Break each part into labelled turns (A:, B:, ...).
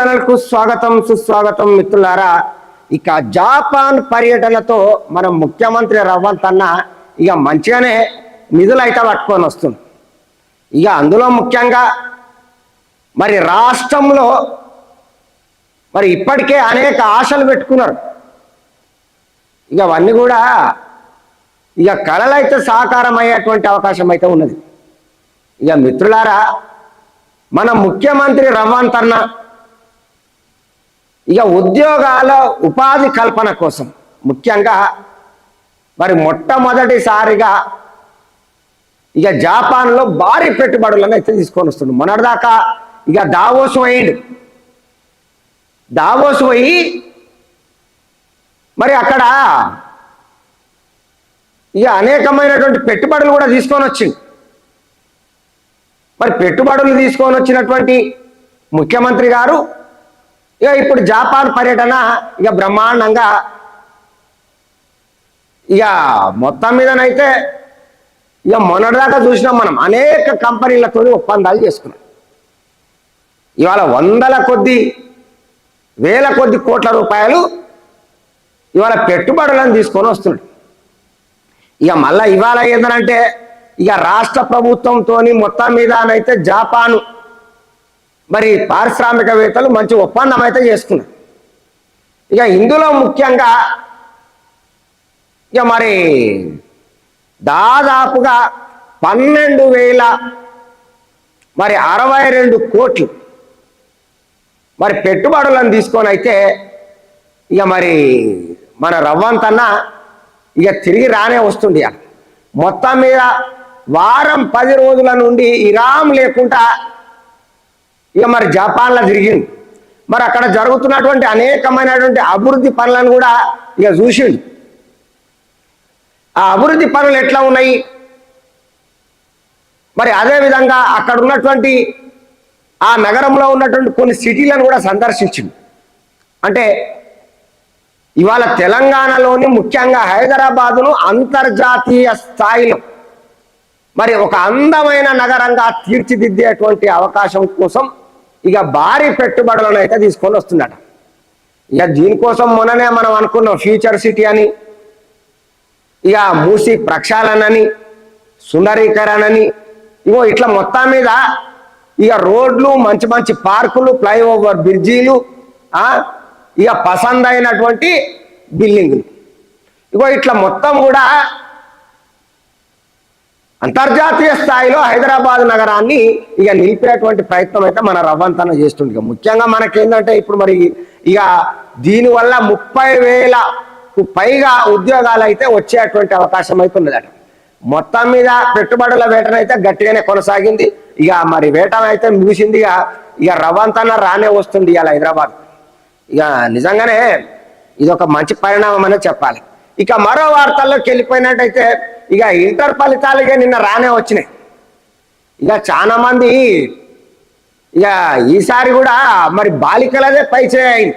A: ఛానల్కు స్వాగతం సుస్వాగతం మిత్రులారా. ఇక జాపాన్ పర్యటనతో మన ముఖ్యమంత్రి రవ్వంత్ అన్న ఇక మంచిగానే నిధులు అయితే పట్టుకొని వస్తుంది ఇక అందులో ముఖ్యంగా మరి రాష్ట్రంలో మరి ఇప్పటికే అనేక ఆశలు పెట్టుకున్నారు. ఇక అవన్నీ కూడా ఇక కళలైతే సాకారం అయ్యేటువంటి అవకాశం అయితే ఉన్నది. ఇక మిత్రులారా మన ముఖ్యమంత్రి రవ్వంత్ అన్న ఇక ఉద్యోగాల ఉపాధి కల్పన కోసం ముఖ్యంగా మరి మొట్టమొదటిసారిగా ఇక జాపాన్లో భారీ పెట్టుబడులను అయితే తీసుకొని వస్తుండు మొన్నటిదాకా ఇక దావోస్ పోయిండు. దావోస్ పోయి మరి అక్కడ ఇక అనేకమైనటువంటి పెట్టుబడులు కూడా తీసుకొని వచ్చింది మరి పెట్టుబడులు తీసుకొని వచ్చినటువంటి ముఖ్యమంత్రి గారు ఇక ఇప్పుడు జాపాన్ పర్యటన ఇక బ్రహ్మాండంగా ఇక మొత్తం మీదనైతే ఇక మొన్నటిదాకా చూసినాం మనం అనేక కంపెనీలతో ఒప్పందాలు చేసుకున్నాం. ఇవాళ వందల కొద్ది వేల కొద్ది కోట్ల రూపాయలు ఇవాళ పెట్టుబడులను తీసుకొని వస్తున్నాడు. ఇక మళ్ళీ ఇవాళ ఏంటంటే ఇక రాష్ట్ర ప్రభుత్వంతో మొత్తం మీదనైతే జాపాను మరి పారిశ్రామికవేత్తలు మంచి ఒప్పందం అయితే చేసుకున్నారు ఇక ఇందులో ముఖ్యంగా ఇక మరి దాదాపుగా పన్నెండు వేల మరి అరవై రెండు కోట్లు మరి పెట్టుబడులను తీసుకొని అయితే ఇక మరి మన రవ్వంతన్నా ఇక తిరిగి రానే వస్తుంది ఇక. మొత్తం మీద వారం పది రోజుల నుండి ఇరాం లేకుండా ఇక మరి జపాన్లో జరిగింది మరి అక్కడ జరుగుతున్నటువంటి అనేకమైనటువంటి అభివృద్ధి పనులను కూడా ఇక చూసిండు. ఆ అభివృద్ధి పనులు ఎట్లా ఉన్నాయి? మరి అదే విధంగా అక్కడ ఉన్నటువంటి ఆ నగరంలో ఉన్నటువంటి కొన్ని సిటీలను కూడా సందర్శించింది అంటే ఇవాళ తెలంగాణలోని ముఖ్యంగా హైదరాబాదును అంతర్జాతీయ స్థాయిలో మరి ఒక అందమైన నగరంగా తీర్చిదిద్దేటువంటి అవకాశం కోసం ఇక భారీ పెట్టుబడులను అయితే తీసుకొని వస్తున్నాడు. ఇక దీనికోసం మొన్ననే మనం అనుకున్నాం ఫ్యూచర్ సిటీ అని ఇక మూసి ప్రక్షాళనని సుందరీకరణని ఇగో ఇట్లా మొత్తం మీద ఇక రోడ్లు మంచి మంచి పార్కులు ఫ్లైఓవర్ బ్రిడ్జీలు ఇక పసందైనటువంటి అయినటువంటి బిల్డింగులు. ఇగో ఇట్లా మొత్తం కూడా అంతర్జాతీయ స్థాయిలో హైదరాబాద్ నగరాన్ని ఇక నిలిపేటువంటి ప్రయత్నం అయితే మన రవ్వంతన చేస్తుంది ఇక. ముఖ్యంగా మనకేంటంటే ఇప్పుడు మరి ఇక దీనివల్ల ముప్పై వేలకు పైగా ఉద్యోగాలు అయితే వచ్చేటువంటి అవకాశం అయితే ఉన్నదట. మొత్తం మీద పెట్టుబడుల వేటనైతే గట్టిగానే కొనసాగింది. ఇక మరి వేటన అయితే ముగిసింది. ఇక ఇక రవ్వంతన రానే వస్తుంది ఇవాళ హైదరాబాద్. ఇక నిజంగానే ఇది ఒక మంచి పరిణామం అనే చెప్పాలి. ఇక మరో వార్తల్లోకి వెళ్ళిపోయినట్టయితే ఇక ఇంటర్ ఫలితాలుగా నిన్న రానే వచ్చినాయి. ఇక చాలా మంది ఇక ఈసారి కూడా మరి బాలికలదే పై చేయండి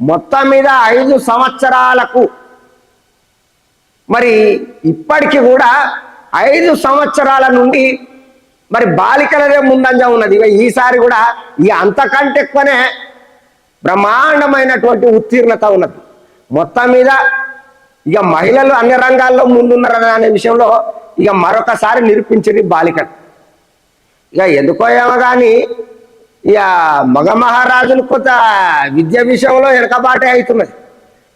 A: మొత్తం మీద ఐదు సంవత్సరాలకు మరి ఇప్పటికి కూడా ఐదు సంవత్సరాల నుండి మరి బాలికలదే ముందంజ ఉన్నది. ఇక ఈసారి కూడా ఇక అంతకంటే ఎక్కువనే బ్రహ్మాండమైనటువంటి ఉత్తీర్ణత ఉన్నది. మొత్తం మీద ఇక మహిళలు అన్ని రంగాల్లో ముందున్నారు అనే విషయంలో ఇక మరొకసారి నిరూపించింది బాలిక ఇక ఎందుకో ఏమో కానీ ఇక మగ మహారాజులు కొంత విద్య విషయంలో వెనకబాటే అవుతున్నది.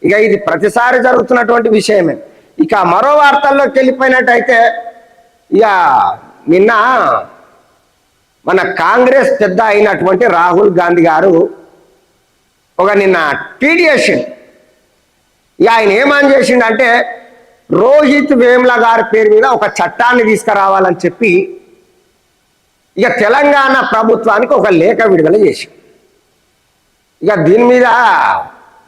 A: ఇక ఇది ప్రతిసారి జరుగుతున్నటువంటి విషయమే. ఇక మరో వార్తల్లోకి వెళ్ళిపోయినట్టయితే ఇక నిన్న మన కాంగ్రెస్ పెద్ద అయినటువంటి రాహుల్ గాంధీ గారు ఒక నిన్న టీడీఎస్ ఇక ఆయన ఏమని చేసిండంటే రోహిత్ వేమ్ల గారి పేరు మీద ఒక చట్టాన్ని తీసుకురావాలని చెప్పి ఇక తెలంగాణ ప్రభుత్వానికి ఒక లేఖ విడుదల చేసి ఇక దీని మీద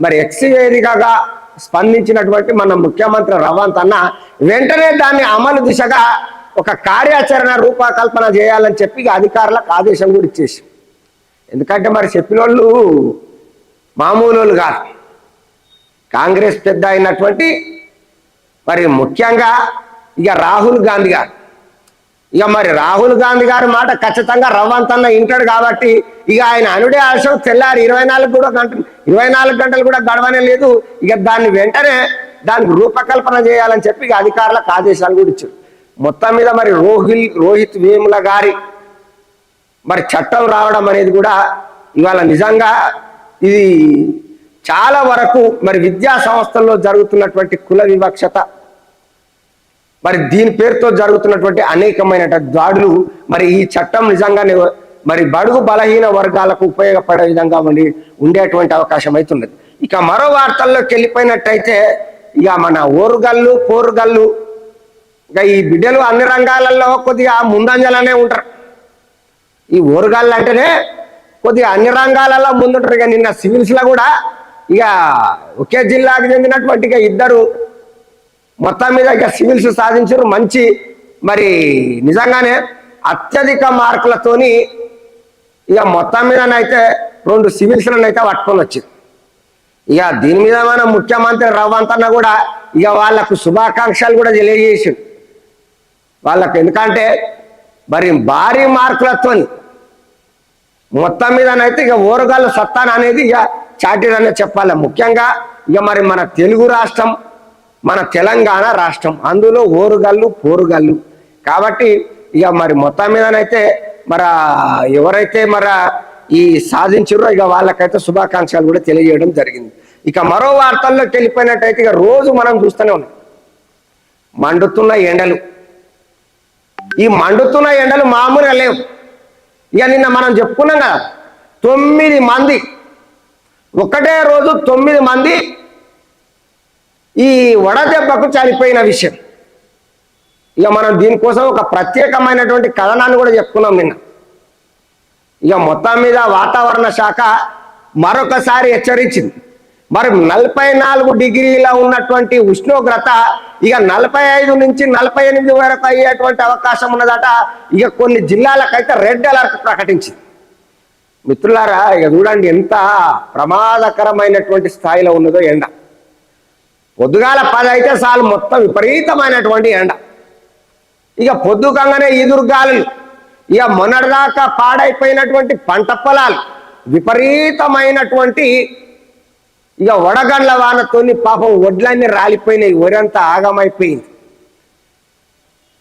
A: మరి ఎక్స్ వేదికగా స్పందించినటువంటి మన ముఖ్యమంత్రి రవంత్ అన్న వెంటనే దాన్ని అమలు దిశగా ఒక కార్యాచరణ రూపకల్పన చేయాలని చెప్పి అధికారులకు ఆదేశం కూడా ఇచ్చేసి ఎందుకంటే మరి చెప్పిన వాళ్ళు మామూలు కాదు. కాంగ్రెస్ పెద్ద అయినటువంటి మరి ముఖ్యంగా ఇక రాహుల్ గాంధీ గారు. ఇక మరి రాహుల్ గాంధీ గారి మాట ఖచ్చితంగా రవ్వంతన్న ఇంటాడు కాబట్టి ఇక ఆయన అనుడే ఆశం తెల్లారి ఇరవై నాలుగు కూడా గంటలు ఇరవై నాలుగు గంటలు కూడా గడవనే లేదు. ఇక దాన్ని వెంటనే దానికి రూపకల్పన చేయాలని చెప్పి ఇక అధికారులకు ఆదేశాలు కూడా ఇచ్చారు. మొత్తం మీద మరి రోహిల్ రోహిత్ వేముల గారి మరి చట్టం రావడం అనేది కూడా ఇవాళ నిజంగా ఇది చాలా వరకు మరి విద్యా సంస్థల్లో జరుగుతున్నటువంటి కుల వివక్షత మరి దీని పేరుతో జరుగుతున్నటువంటి అనేకమైన దాడులు మరి ఈ చట్టం నిజంగానే మరి బడుగు బలహీన వర్గాలకు ఉపయోగపడే విధంగా ఉండి ఉండేటువంటి అవకాశం అవుతున్నది ఇక మరో వార్తల్లోకి వెళ్ళిపోయినట్టయితే ఇక మన ఓరుగల్లు పోరుగల్లు ఇక ఈ బిడ్డలు అన్ని రంగాలలో కొద్దిగా ముందంజలనే ఉంటారు. ఈ ఓరుగల్లు అంటేనే కొద్దిగా అన్ని రంగాలలో ముందుంటారు. ఇక నిన్న సివిల్స్లో కూడా ఇక ఒకే జిల్లాకు చెందినటువంటి ఇక ఇద్దరు మొత్తం మీద ఇక సివిల్స్ సాధించారు. మంచి మరి నిజంగానే అత్యధిక మార్కులతోని ఇక మొత్తం మీదనైతే రెండు సివిల్స్లను అయితే పట్టుకొని వచ్చింది. ఇక దీని మీద మన ముఖ్యమంత్రి రవ్వంతన్న కూడా ఇక వాళ్ళకు శుభాకాంక్షలు కూడా తెలియజేసి వాళ్ళకు ఎందుకంటే మరి భారీ మార్కులతోని మొత్తం మీదనైతే ఇక ఓరగాళ్ళ సత్తాన అనేది ఇక చాటిరనే చెప్పాలి. ముఖ్యంగా ఇక మరి మన తెలుగు రాష్ట్రం మన తెలంగాణ రాష్ట్రం అందులో ఓరుగల్లు పోరుగల్లు. కాబట్టి ఇక మరి మొత్తం మీదనైతే మరి ఎవరైతే మరి ఈ సాధించారో ఇక వాళ్ళకైతే శుభాకాంక్షలు కూడా తెలియజేయడం జరిగింది. ఇక మరో వార్తల్లోకి వెళ్ళిపోయినట్టయితే ఇక రోజు మనం చూస్తూనే ఉన్నాం. మండుతున్న ఎండలు. ఈ మండుతున్న ఎండలు మామూలుగా లేవు. ఇక నిన్న మనం చెప్పుకున్నాం కదా తొమ్మిది మంది ఒకటే రోజు తొమ్మిది మంది ఈ వడదెబ్బకు చనిపోయిన విషయం. ఇక మనం దీనికోసం ఒక ప్రత్యేకమైనటువంటి కథనాన్ని కూడా చెప్పుకున్నాం నిన్న. ఇక మొత్తం మీద వాతావరణ శాఖ మరొకసారి హెచ్చరించింది. మరి నలభై నాలుగు డిగ్రీల ఉన్నటువంటి ఉష్ణోగ్రత ఇక నలభై ఐదు నుంచి నలభై ఎనిమిది వరకు అయ్యేటువంటి అవకాశం ఉన్నదట. ఇక కొన్ని జిల్లాలకైతే రెడ్ అలర్ట్ ప్రకటించింది. మిత్రులారా ఇక చూడండి ఎంత ప్రమాదకరమైనటువంటి స్థాయిలో ఉన్నదో ఎండ. పొద్దుగాల పది అయితే చాలు మొత్తం విపరీతమైనటువంటి ఎండ. ఇక పొద్దుకంగానే ఈదుర్గాలు ఇక మొన్నటిదాకా పాడైపోయినటువంటి పంట పొలాలు విపరీతమైనటువంటి ఇక వడగండ్ల వానతోని పాపం వడ్లన్నీ రాలిపోయినాయి వరంతా ఆగమైపోయింది.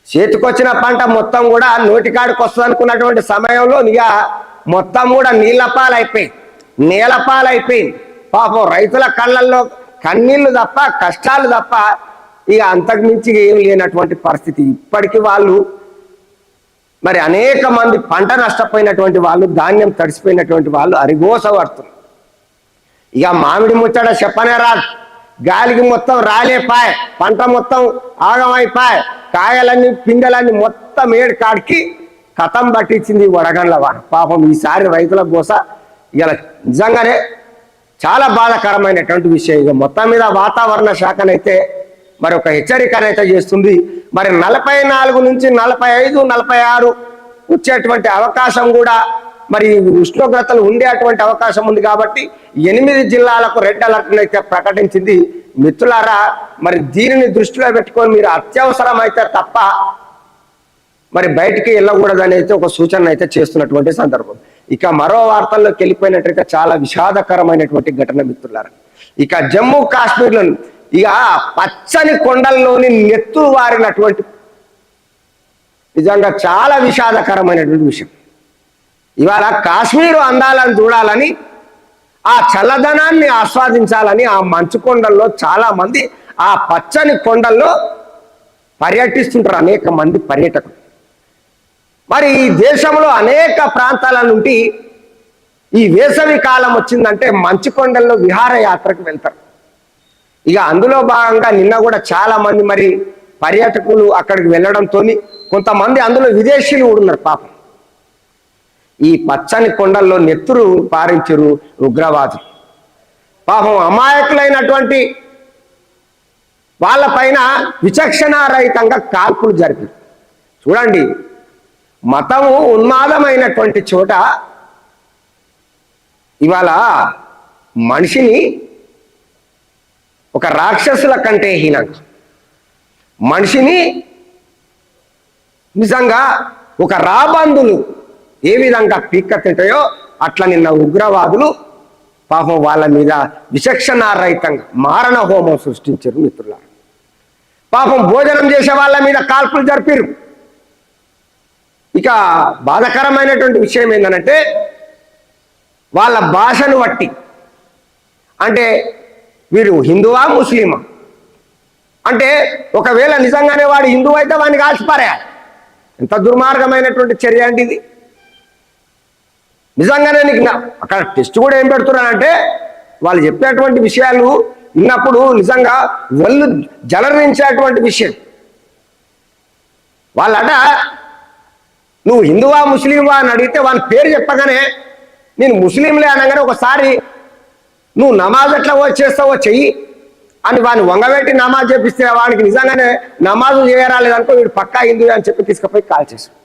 A: చేతికొచ్చిన పంట మొత్తం కూడా నోటికాడికి వస్తుంది అనుకున్నటువంటి సమయంలో ఇక మొత్తం కూడా నీళ్ళ పాలైపోయింది నేల పాలైపోయింది పాపం రైతుల కళ్ళల్లో కన్నీళ్ళు తప్ప కష్టాలు తప్ప ఇక అంతకు మించి ఏం లేనటువంటి పరిస్థితి. ఇప్పటికీ వాళ్ళు మరి అనేక మంది పంట నష్టపోయినటువంటి వాళ్ళు ధాన్యం తడిసిపోయినటువంటి వాళ్ళు అరిగోస ఇక మామిడి ముచ్చట చెప్పనే రాదు. గాలికి మొత్తం రాలేపాయ్ పంట మొత్తం ఆగమైపాయ్. కాయలన్నీ పిందెలన్నీ మొత్తం ఏడు కాడికి కథం పట్టించింది వడగండ్ల వాన పాపం ఈసారి రైతుల బోస ఇలా నిజంగానే చాలా బాధాకరమైనటువంటి విషయం. ఇక మొత్తం మీద వాతావరణ శాఖనైతే మరి ఒక హెచ్చరికనైతే చేస్తుంది. మరి నలభై నాలుగు నుంచి నలభై ఐదు నలభై ఆరు వచ్చేటువంటి అవకాశం కూడా మరి ఉష్ణోగ్రతలు ఉండేటువంటి అవకాశం ఉంది కాబట్టి ఎనిమిది జిల్లాలకు రెడ్ అలర్ట్ అయితే ప్రకటించింది. మిత్రులారా మరి దీనిని దృష్టిలో పెట్టుకొని మీరు అత్యవసరం అయితే తప్ప మరి బయటికి వెళ్ళకూడదని అయితే ఒక సూచన అయితే చేస్తున్నటువంటి సందర్భం. ఇక మరో వార్తల్లోకి వెళ్ళిపోయినట్టయితే చాలా విషాదకరమైనటువంటి ఘటన మిత్రులారా. ఇక జమ్మూ కాశ్మీర్లో ఇక పచ్చని కొండల్లోని నెత్తులు వారినటువంటి నిజంగా చాలా విషాదకరమైనటువంటి విషయం. ఇవాళ కాశ్మీరు అందాలను చూడాలని ఆ చల్లదనాన్ని ఆస్వాదించాలని ఆ మంచు కొండల్లో చాలా మంది ఆ పచ్చని కొండల్లో పర్యటిస్తుంటారు. అనేక మంది పర్యటకులు. మరి ఈ దేశంలో అనేక ప్రాంతాల నుండి ఈ వేసవి కాలం వచ్చిందంటే మంచు కొండల్లో విహారయాత్రకు వెళ్తారు. ఇక అందులో భాగంగా నిన్న కూడా చాలా మంది మరి పర్యాటకులు అక్కడికి వెళ్ళడంతో కొంతమంది అందులో విదేశీయులు కూడా ఉన్నారు పాపం. ఈ పచ్చని కొండల్లో నెత్తురు పారించరు ఉగ్రవాదులు. పాపం అమాయకులైనటువంటి వాళ్ళపైన విచక్షణారహితంగా కాల్పులు జరిపి చూడండి మతము ఉన్మాదమైనటువంటి చోట ఇవాళ మనిషిని ఒక రాక్షసుల కంటే హీనంగా మనిషిని నిజంగా ఒక రాబందులు ఏ విధంగా పీక్క తింటాయో అట్లా నిన్న ఉగ్రవాదులు పాపం వాళ్ళ మీద విచక్షణారహితంగా మారణ హోమం సృష్టించారు మిత్రుల పాపం భోజనం చేసే వాళ్ళ మీద కాల్పులు జరిపారు ఇక బాధకరమైనటువంటి విషయం ఏంటంటే వాళ్ళ భాషను బట్టి అంటే వీరు హిందువా ముస్లిమా? అంటే ఒకవేళ నిజంగానే వాడు హిందువు అయితే వాడిని కాల్చిపారేయాలి. ఎంత దుర్మార్గమైనటువంటి చర్య అండి ఇది. నిజంగానే నీకు అక్కడ టెస్ట్ కూడా ఏం పెడుతున్నారంటే వాళ్ళు చెప్పేటువంటి విషయాలు విన్నప్పుడు నిజంగా ఒళ్ళు జలరించేటువంటి విషయం. వాళ్ళట నువ్వు హిందువా ముస్లింవా అని అడిగితే వాని పేరు చెప్పగానే నేను ముస్లింలే అనగానే ఒకసారి నువ్వు నమాజ్ ఎట్లా చేస్తావో చెయ్యి అని వాడిని వంగబెట్టి నమాజ్ చేపిస్తే వాడికి నిజంగానే నమాజు చేయరాలేదనుకో వీడు పక్కా హిందువే అని చెప్పి తీసుకుపోయి కాల్ చేశాడు.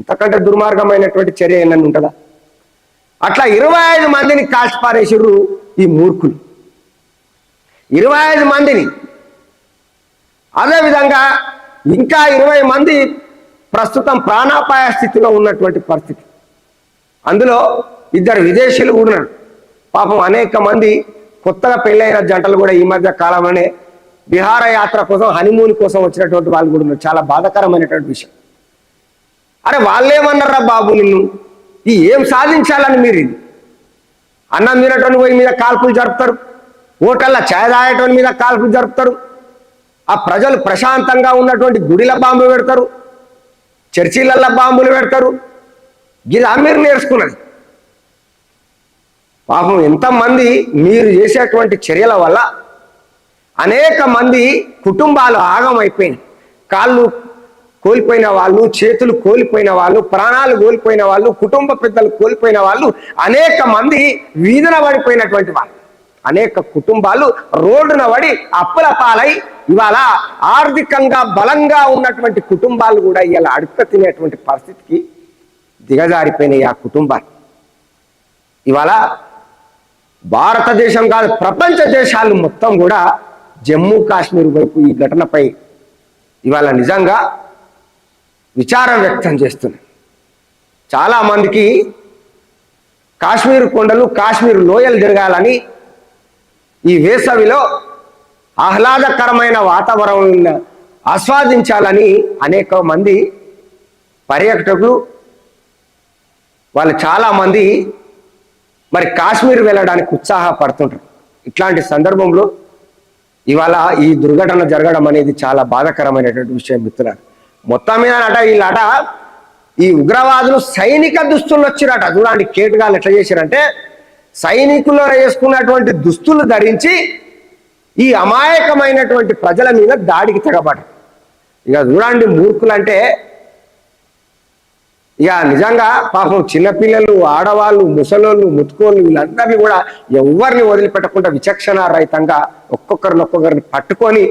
A: ఇంతకంటే దుర్మార్గమైనటువంటి చర్య ఏమన్నా ఉంటుందా? అట్లా ఇరవై ఐదు మందిని కాల్చి పారేసిర్రు ఈ మూర్ఖులు. ఇరవై ఐదు మందిని. అదేవిధంగా ఇంకా ఇరవై మంది ప్రస్తుతం ప్రాణాపాయ స్థితిలో ఉన్నటువంటి పరిస్థితి. అందులో ఇద్దరు విదేశీయులు కూడా ఉన్నారు పాపం అనేక మంది కొత్తగా పెళ్ళైన జంటలు కూడా ఈ మధ్య కాలంలోనే విహార యాత్ర కోసం హనీమూన్ కోసం వచ్చినటువంటి వాళ్ళు కూడా ఉన్నారు. చాలా బాధాకరమైనటువంటి విషయం. అరే వాళ్ళేమన్నారా బాబు నిన్ను? ఈ ఏం సాధించాలని మీరు ఇది? అన్నం తినటువంటి పోయి మీద కాల్పులు జరుపుతారు. హోటల్లో ఛాయ్ మీద కాల్పులు జరుపుతారు. ఆ ప్రజలు ప్రశాంతంగా ఉన్నటువంటి గుడిల బాంబు పెడతారు. చర్చిలల్లో బాంబులు పెడతారు. ఇది మీరు నేర్చుకున్నది. పాపం ఎంతమంది మీరు చేసేటువంటి చర్యల వల్ల అనేక మంది కుటుంబాలు ఆగమైపోయినాయి. కాళ్ళు కోల్పోయిన వాళ్ళు చేతులు కోల్పోయిన వాళ్ళు ప్రాణాలు కోల్పోయిన వాళ్ళు కుటుంబ పెద్దలు కోల్పోయిన వాళ్ళు అనేక మంది వీధున పడిపోయినటువంటి వాళ్ళు. అనేక కుటుంబాలు రోడ్డున పడి అప్పుల పాలై ఇవాళ ఆర్థికంగా బలంగా ఉన్నటువంటి కుటుంబాలు కూడా ఇలా అడుక్క తినేటువంటి పరిస్థితికి దిగజారిపోయినాయి ఆ కుటుంబాలు. ఇవాళ భారతదేశం కాదు ప్రపంచ దేశాలు మొత్తం కూడా జమ్మూ కాశ్మీర్ వరకు ఈ ఘటనపై ఇవాళ నిజంగా విచారం వ్యక్తం చేస్తున్నాయి. చాలా మందికి కాశ్మీర్ కొండలు కాశ్మీర్ లోయలు తిరగాలని ఈ వేసవిలో ఆహ్లాదకరమైన వాతావరణం ఆస్వాదించాలని అనేక మంది పర్యాటకులు వాళ్ళు చాలా మంది మరి కాశ్మీర్ వెళ్ళడానికి ఉత్సాహపడుతుంటారు. ఇట్లాంటి సందర్భంలో ఇవాళ ఈ దుర్ఘటన జరగడం అనేది చాలా బాధాకరమైనటువంటి విషయం మిత్రులారు మొత్తం మీద అట వీళ్ళట ఈ ఉగ్రవాదులు సైనిక దుస్తులు వచ్చిరట. చూడండి కేటుగాలు ఎట్లా చేశారంటే సైనికులు వేసుకున్నటువంటి దుస్తులు ధరించి ఈ అమాయకమైనటువంటి ప్రజల మీద దాడికి తెగబడ ఇక చూడండి మూర్ఖులంటే ఇక నిజంగా పాపం చిన్నపిల్లలు ఆడవాళ్ళు ముసలోళ్ళు ముతుకోళ్ళు వీళ్ళందరినీ కూడా ఎవరిని వదిలిపెట్టకుండా విచక్షణ రహితంగా ఒక్కొక్కరిని ఒక్కొక్కరిని పట్టుకొని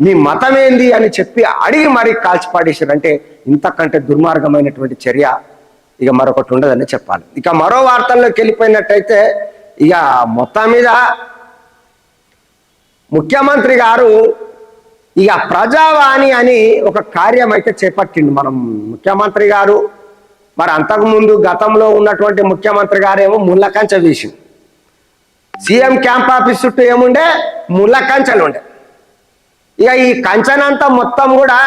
A: మీ మతం ఏంది అని చెప్పి అడిగి మరీ కాల్చిపాడేశారంటే ఇంతకంటే దుర్మార్గమైనటువంటి చర్య ఇక మరొకటి ఉండదని చెప్పాలి. ఇక మరో వార్తల్లోకి వెళ్ళిపోయినట్టయితే ఇక మొత్తం మీద ముఖ్యమంత్రి గారు ఇక ప్రజావాణి అని ఒక కార్యం అయితే చేపట్టిండు మనం ముఖ్యమంత్రి గారు. మరి అంతకుముందు గతంలో ఉన్నటువంటి ముఖ్యమంత్రి గారేమో ముళ్ళ వేసి వేసింది సీఎం క్యాంప్ ఆఫీస్ చుట్టూ ఏముండే? ముళ్ళ కంచెలు ఉండే. ఇక ఈ కంచెనంతా మొత్తం కూడా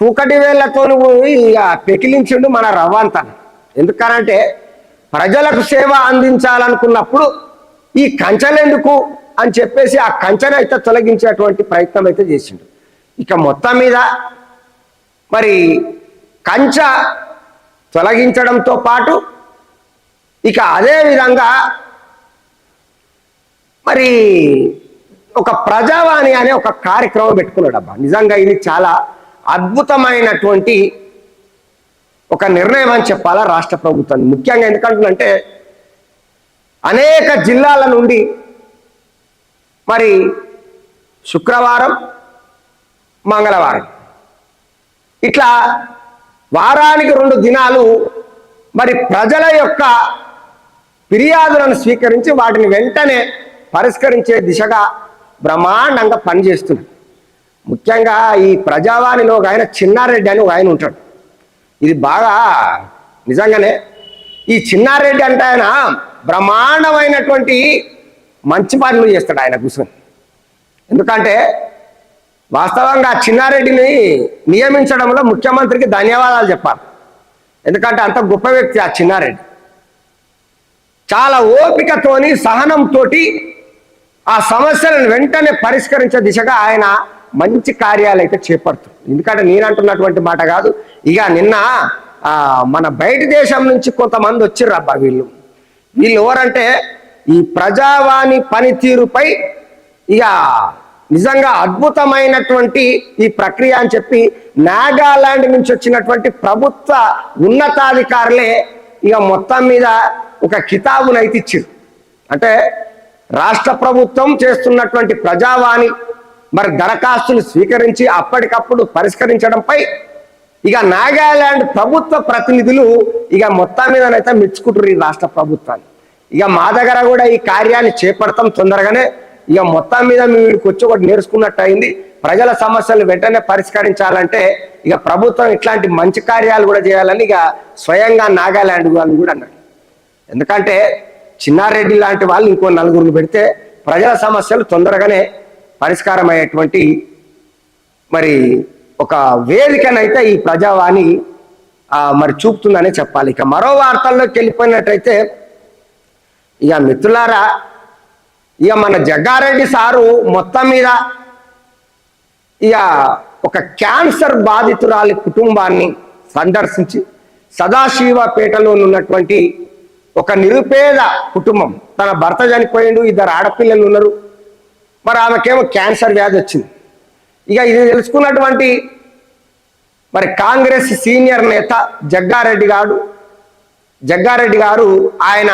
A: కూకటి వేళ్ళతో పోయి ఇక పెకిలించిండు మన రవ్వంతా. ఎందుకనంటే ప్రజలకు సేవ అందించాలనుకున్నప్పుడు ఈ కంచెలెందుకు అని చెప్పేసి ఆ కంచెను అయితే తొలగించేటువంటి ప్రయత్నం అయితే చేసిండు. ఇక మొత్తం మీద మరి కంచ తొలగించడంతో పాటు ఇక అదే విధంగా మరి ఒక ప్రజావాణి అనే ఒక కార్యక్రమం పెట్టుకున్నాడు అబ్బా నిజంగా ఇది చాలా అద్భుతమైనటువంటి ఒక నిర్ణయం అని చెప్పాలా రాష్ట్ర ప్రభుత్వాన్ని ముఖ్యంగా ఎందుకంటుందంటే అనేక జిల్లాల నుండి మరి శుక్రవారం మంగళవారం ఇట్లా వారానికి రెండు దినాలు మరి ప్రజల యొక్క ఫిర్యాదులను స్వీకరించి వాటిని వెంటనే పరిష్కరించే దిశగా బ్రహ్మాండంగా పనిచేస్తుంది. ముఖ్యంగా ఈ ప్రజావాణిలో ఒక ఆయన చిన్నారెడ్డి అని ఒక ఆయన ఉంటాడు. ఇది బాగా నిజంగానే ఈ చిన్నారెడ్డి అంటే ఆయన బ్రహ్మాండమైనటువంటి మంచి పనులు చేస్తాడు ఆయన కూర్చొని ఎందుకంటే వాస్తవంగా ఆ చిన్నారెడ్డిని నియమించడంలో ముఖ్యమంత్రికి ధన్యవాదాలు చెప్పాలి. ఎందుకంటే అంత గొప్ప వ్యక్తి ఆ చిన్నారెడ్డి. చాలా ఓపికతోని సహనంతో ఆ సమస్యలను వెంటనే పరిష్కరించే దిశగా ఆయన మంచి కార్యాలు అయితే చేపడుతుంది ఎందుకంటే నేను అంటున్నటువంటి మాట కాదు. ఇక నిన్న ఆ, మన బయట దేశం నుంచి కొంతమంది వచ్చిర్రు అబ్బా వీళ్ళు. వీళ్ళు ఎవరంటే ఈ ప్రజావాణి పనితీరుపై ఇక నిజంగా అద్భుతమైనటువంటి ఈ ప్రక్రియ అని చెప్పి నాగాలాండ్ నుంచి వచ్చినటువంటి ప్రభుత్వ ఉన్నతాధికారులే ఇక మొత్తం మీద ఒక కితాబునైతే ఇచ్చారు అంటే రాష్ట్ర ప్రభుత్వం చేస్తున్నటువంటి ప్రజావాణి మరి దరఖాస్తులు స్వీకరించి అప్పటికప్పుడు పరిష్కరించడంపై ఇక నాగాలాండ్ ప్రభుత్వ ప్రతినిధులు ఇక మొత్తం మీదనైతే మెచ్చుకుంటారు ఈ రాష్ట్ర ప్రభుత్వాన్ని. ఇక మా దగ్గర కూడా ఈ కార్యాన్ని చేపడతాం తొందరగానే. ఇక మొత్తం మీద మీ వీడికి వచ్చి ఒకటి నేర్చుకున్నట్టు అయింది ప్రజల సమస్యలు వెంటనే పరిష్కరించాలంటే ఇక ప్రభుత్వం ఇట్లాంటి మంచి కార్యాలు కూడా చేయాలని ఇక స్వయంగా నాగాలాండ్ వాళ్ళు కూడా అన్నారు. ఎందుకంటే చిన్నారెడ్డి లాంటి వాళ్ళు ఇంకో నలుగురు పెడితే ప్రజల సమస్యలు తొందరగానే పరిష్కారం అయ్యేటువంటి మరి ఒక వేదికనైతే ఈ ప్రజావాణి మరి చూపుతుందనే చెప్పాలి. ఇక మరో వార్తల్లోకి వెళ్ళిపోయినట్టయితే ఇక మిత్రులారా ఇక మన జగ్గారెడ్డి సారు మొత్తం మీద ఇక ఒక క్యాన్సర్ బాధితురాలి కుటుంబాన్ని సందర్శించి సదాశివపేటలో ఉన్నటువంటి ఒక నిరుపేద కుటుంబం తన భర్త చనిపోయిండు ఇద్దరు ఆడపిల్లలు ఉన్నారు. మరి ఆమెకేమో క్యాన్సర్ వ్యాధి వచ్చింది. ఇక ఇది తెలుసుకున్నటువంటి మరి కాంగ్రెస్ సీనియర్ నేత జగ్గారెడ్డి గారు జగ్గారెడ్డి గారు ఆయన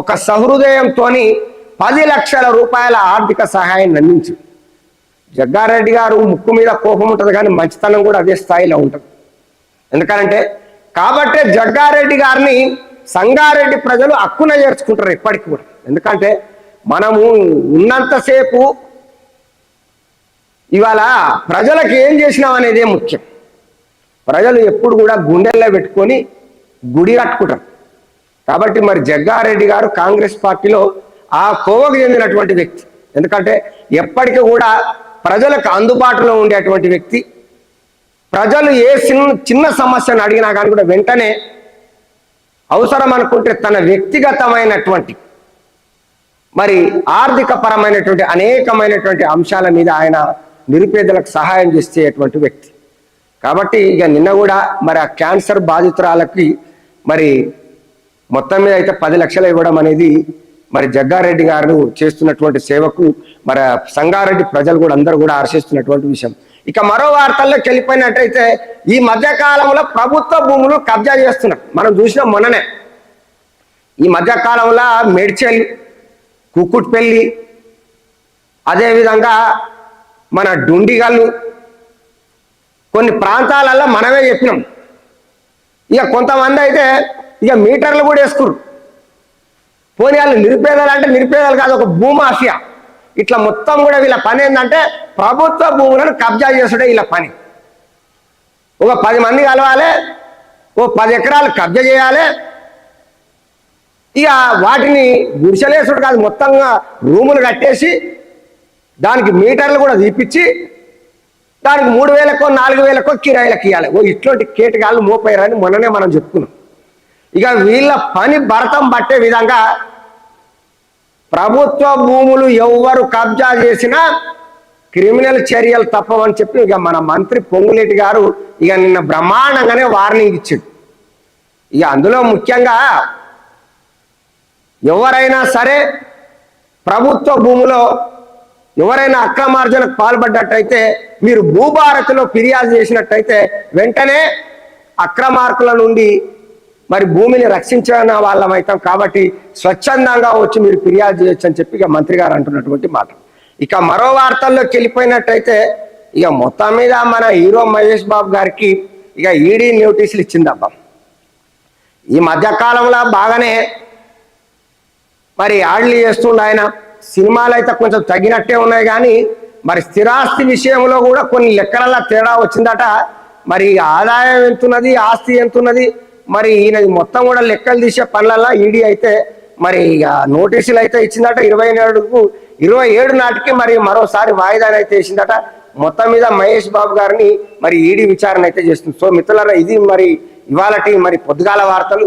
A: ఒక సహృదయంతో పది లక్షల రూపాయల ఆర్థిక సహాయాన్ని అందించు జగ్గారెడ్డి గారు ముక్కు మీద కోపం ఉంటుంది కానీ మంచితనం కూడా అదే స్థాయిలో ఉంటుంది. ఎందుకంటే కాబట్టే జగ్గారెడ్డి గారిని సంగారెడ్డి ప్రజలు హక్కున చేర్చుకుంటారు ఇప్పటికి కూడా. ఎందుకంటే మనము ఉన్నంతసేపు ఇవాళ ప్రజలకు ఏం చేసినాం అనేదే ముఖ్యం. ప్రజలు ఎప్పుడు కూడా గుండెల్లో పెట్టుకొని గుడి కట్టుకుంటారు. కాబట్టి మరి జగ్గారెడ్డి గారు కాంగ్రెస్ పార్టీలో ఆ కోవకు చెందినటువంటి వ్యక్తి. ఎందుకంటే ఎప్పటికీ కూడా ప్రజలకు అందుబాటులో ఉండేటువంటి వ్యక్తి. ప్రజలు ఏ చిన్న చిన్న సమస్యను అడిగినా కానీ కూడా వెంటనే అవసరం అనుకుంటే తన వ్యక్తిగతమైనటువంటి మరి ఆర్థిక పరమైనటువంటి అనేకమైనటువంటి అంశాల మీద ఆయన నిరుపేదలకు సహాయం చేసేటువంటి వ్యక్తి. కాబట్టి ఇక నిన్న కూడా మరి ఆ క్యాన్సర్ బాధితురాలకి మరి మొత్తం మీద అయితే పది లక్షలు ఇవ్వడం అనేది మరి జగ్గారెడ్డి గారు చేస్తున్నటువంటి సేవకు మరి సంగారెడ్డి ప్రజలు కూడా అందరూ కూడా హర్షిస్తున్నటువంటి విషయం. ఇక మరో వార్తల్లోకి వెళ్ళిపోయినట్టయితే ఈ మధ్యకాలంలో ప్రభుత్వ భూములు కబ్జా చేస్తున్నారు. మనం చూసినాం మొన్ననే. ఈ మధ్యకాలంలో మేడ్చల్ కుక్కుట్పల్లి. అదేవిధంగా మన డుండిగల్లు. కొన్ని ప్రాంతాలలో మనమే చెప్పినాం. ఇక కొంతమంది అయితే ఇక మీటర్లు కూడా వేసుకురు పోనీ వాళ్ళు నిరుపేదలు అంటే నిరుపేదలు కాదు ఒక భూమాఫియా ఇట్లా మొత్తం కూడా వీళ్ళ పని ఏంటంటే ప్రభుత్వ భూములను కబ్జా చేసుడే వీళ్ళ పని. ఒక పది మంది కలవాలి ఓ పది ఎకరాలు కబ్జా చేయాలి ఇక వాటిని గుడిసెలేసుడు కాదు మొత్తంగా రూములు కట్టేసి దానికి మీటర్లు కూడా తీపిచ్చి దానికి మూడు వేలకో నాలుగు వేలకో కిరాయిలకు ఇవ్వాలి ఓ ఇట్లాంటి కేటగాళ్ళు మోపోయారని మొన్ననే మనం చెప్పుకున్నాం. ఇక వీళ్ళ పని భరతం పట్టే విధంగా ప్రభుత్వ భూములు ఎవ్వరు కబ్జా చేసినా క్రిమినల్ చర్యలు తప్పవని చెప్పి ఇక మన మంత్రి పొంగులేటి గారు ఇక నిన్న బ్రహ్మాండంగానే వార్నింగ్ ఇచ్చాడు. ఇక అందులో ముఖ్యంగా ఎవరైనా సరే ప్రభుత్వ భూమిలో ఎవరైనా అక్రమార్జనకు పాల్పడ్డట్టయితే మీరు భూభారతిలో ఫిర్యాదు చేసినట్టయితే వెంటనే అక్రమార్కుల నుండి మరి భూమిని రక్షించిన వాళ్ళం అవుతాం కాబట్టి స్వచ్ఛందంగా వచ్చి మీరు ఫిర్యాదు చేయొచ్చు అని చెప్పి ఇక మంత్రి గారు అంటున్నటువంటి మాట. ఇక మరో వార్తల్లోకి వెళ్ళిపోయినట్టయితే ఇక మొత్తం మీద మన హీరో మహేష్ బాబు గారికి ఇక ఈడీ నోటీసులు ఇచ్చిందబ్బా. ఈ మధ్యకాలంలో బాగానే మరి ఆళ్ళు చేస్తుండే ఆయన. సినిమాలు అయితే కొంచెం తగ్గినట్టే ఉన్నాయి కానీ మరి స్థిరాస్తి విషయంలో కూడా కొన్ని లెక్కలలో తేడా వచ్చిందట. మరి ఆదాయం ఎంతున్నది ఆస్తి ఎంతున్నది మరి ఈయన మొత్తం కూడా లెక్కలు తీసే పనులలో ఈడీ అయితే మరి ఇక నోటీసులు అయితే ఇచ్చిందట. ఇరవై ఏడుకు ఇరవై ఏడు నాటికి మరి మరోసారి వాయిదాని అయితే వేసిందట. మొత్తం మీద మహేష్ బాబు గారిని మరి ఈడీ విచారణ అయితే చేస్తుంది. సో మిత్రులారా ఇది మరి ఇవాళటి మరి పొద్దుగాల వార్తలు.